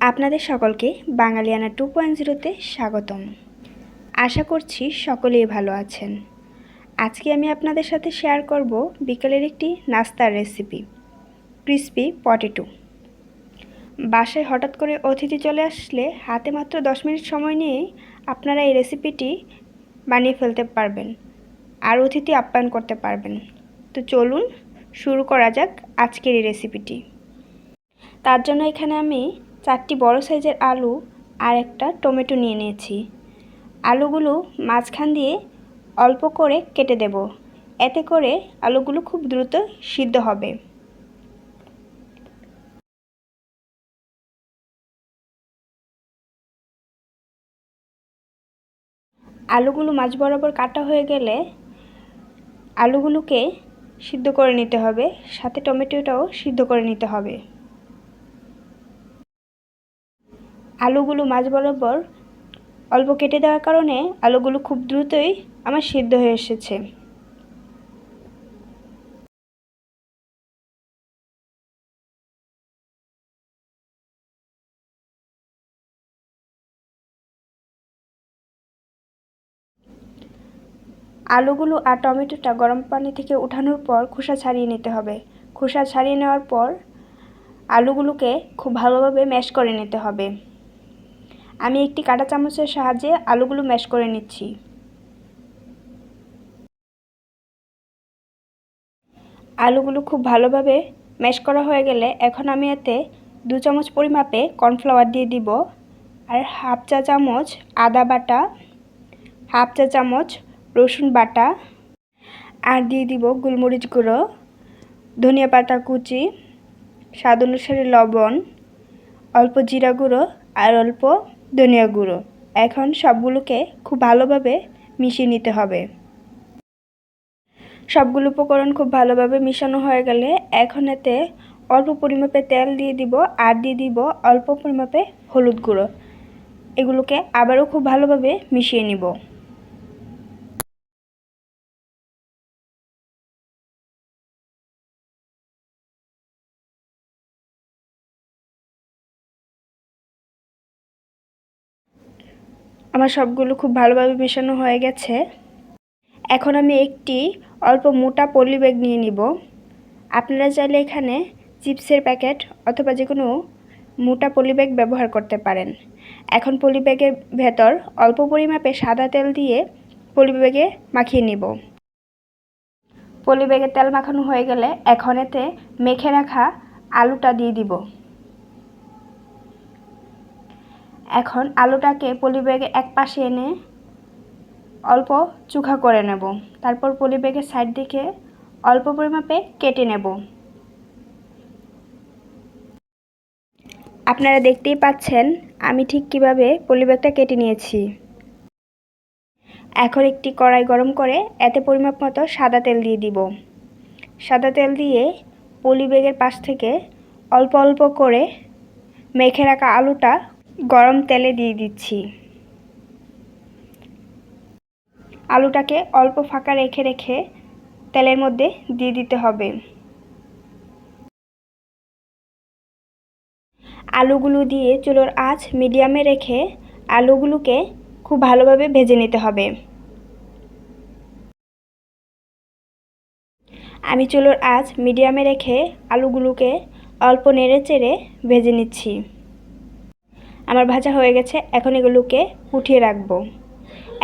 আপনাদের সকলকে বাঙালিয়ানা two point জিরোতে স্বাগতম। আশা করছি সকলেই ভালো আছেন। আজকে আমি আপনাদের সাথে শেয়ার করব বিকেলের একটি নাস্তার রেসিপি, ক্রিসপি পটেটো। বাসায় হঠাৎ করে অতিথি চলে আসলে হাতে মাত্র দশ মিনিট সময় নিয়ে আপনারা এই রেসিপিটি বানিয়ে ফেলতে পারবেন আর অতিথি আপ্যায়ন করতে পারবেন। তো চলুন শুরু করা যাক আজকের এই রেসিপিটি। তার জন্য এখানে আমি চারটি বড় সাইজের আলু আর একটা টমেটো নিয়ে নিয়েছি। আলুগুলো মাঝখান দিয়ে অল্প করে কেটে দেব। এতে করে আলুগুলো খুব দ্রুত সিদ্ধ হবে। আলুগুলো মাছ বরাবর কাটা হয়ে গেলে আলুগুলোকে সিদ্ধ করে নিতে হবে, সাথে টমেটোটাও সিদ্ধ করে নিতে হবে। আলুগুলো মাছ বরাবর অল্প কেটে দেওয়ার কারণে আলুগুলো খুব দ্রুতই আমার সিদ্ধ হয়ে এসেছে। আলুগুলো আর টমেটোটা গরম পানি থেকে উঠানোর পর খোসা ছাড়িয়ে নিতে হবে। খোসা ছাড়িয়ে নেওয়ার পর আলুগুলোকে খুব ভালোভাবে ম্যাশ করে নিতে হবে। আমি একটি কাঁটা চামচের সাহায্যে আলুগুলো ম্যাশ করে নিচ্ছি। আলুগুলো খুব ভালোভাবে ম্যাশ করা হয়ে গেলে এখন আমি এতে দু চামচ পরিমাপে কর্নফ্লাওয়ার দিয়ে দিব আর হাফ চা চামচ আদা বাটা, হাফ চা চামচ রসুন বাটা আর দিয়ে দিব গোলমরিচ গুঁড়ো, ধনিয়া পাতা কুচি, স্বাদ অনুসারে লবণ, অল্প জিরা গুঁড়ো আর অল্প ধনিয়া গুঁড়ো। এখন সবগুলোকে খুব ভালোভাবে মিশিয়ে নিতে হবে। সবগুলো উপকরণ খুব ভালোভাবে মিশানো হয়ে গেলে এখন এতে অল্প পরিমাপে তেল দিয়ে দিব আর দিয়ে দিব অল্প পরিমাপে হলুদ গুঁড়ো। এগুলোকে আবারও খুব ভালোভাবে মিশিয়ে নিব। আমার সবগুলো খুব ভালোভাবে মেশানো হয়ে গেছে। এখন আমি একটি অল্প মোটা পলি ব্যাগ নিয়ে নিব। আপনারা চাইলে এখানে চিপসের প্যাকেট অথবা যে কোনো মোটা পলি ব্যাগ ব্যবহার করতে পারেন। এখন পলি ব্যাগের ভেতর অল্প পরিমাপে সাদা তেল দিয়ে পলি ব্যাগে মাখিয়ে নিব। পলি ব্যাগে তেল মাখানো হয়ে গেলে এখন এতে মেখে রাখা আলুটা দিয়ে দিব। এখন আলুটাকে পলি ব্যাগে এক পাশে এনে অল্প চুখা করে নেব। তারপর পলি ব্যাগের সাইড দিকে অল্প পরিমাপে কেটে নেব। আপনারা দেখতেই পাচ্ছেন আমি ঠিক কীভাবে পলি ব্যাগটা কেটে নিয়েছি। এখন একটি কড়াই গরম করে এতে পরিমাপ মতো সাদা তেল দিয়ে দিব। সাদা তেল দিয়ে পলি ব্যাগের পাশ থেকে অল্প অল্প করে মেখে রাখা আলুটা গরম তেলে দিয়ে দিচ্ছি। আলুটাকে অল্প ফাঁকা রেখে রেখে তেলের মধ্যে দিয়ে দিতে হবে। আলুগুলো দিয়ে চুলোর আঁচ মিডিয়ামে রেখে আলুগুলোকে খুব ভালোভাবে ভেজে নিতে হবে। আমি চুলোর আঁচ মিডিয়ামে রেখে আলুগুলোকে অল্প নেড়ে চেড়ে ভেজে নিচ্ছি। আমার ভাজা হয়ে গেছে, এখন এগুলোকে উঠিয়ে রাখব।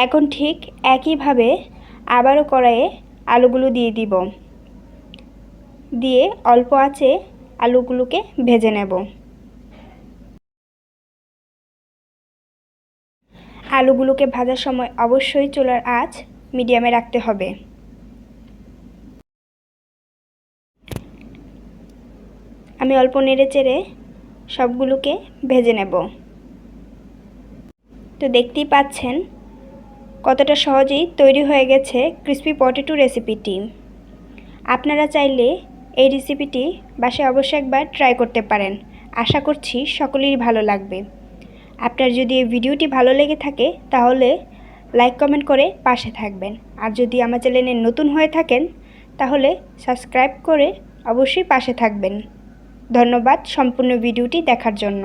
এখন ঠিক একইভাবে আবারও কড়াইয়ে আলুগুলো দিয়ে দিব। দিয়ে অল্প আছে আলুগুলোকে ভেজে নেব। আলুগুলোকে ভাজার সময় অবশ্যই চুলার আঁচ মিডিয়ামে রাখতে হবে। আমি অল্প নেড়ে চেড়ে সবগুলোকে ভেজে নেব। তো দেখতেই পাচ্ছেন কতটা সহজেই তৈরি হয়ে গেছে ক্রিসপি পটেটো রেসিপিটি আপনারা চাইলে এই রেসিপিটি বাসায় অবশ্যই একবার ট্রাই করতে পারেন। আশা করছি সকলেরই ভালো লাগবে। আপনার যদি এই ভিডিওটি ভালো লেগে থাকে, তাহলে লাইক কমেন্ট করে পাশে থাকবেন। আর যদি আমার চ্যানেলে নতুন হয়ে থাকেন, তাহলে সাবস্ক্রাইব করে অবশ্যই পাশে থাকবেন। ধন্যবাদ সম্পূর্ণ ভিডিওটি দেখার জন্য।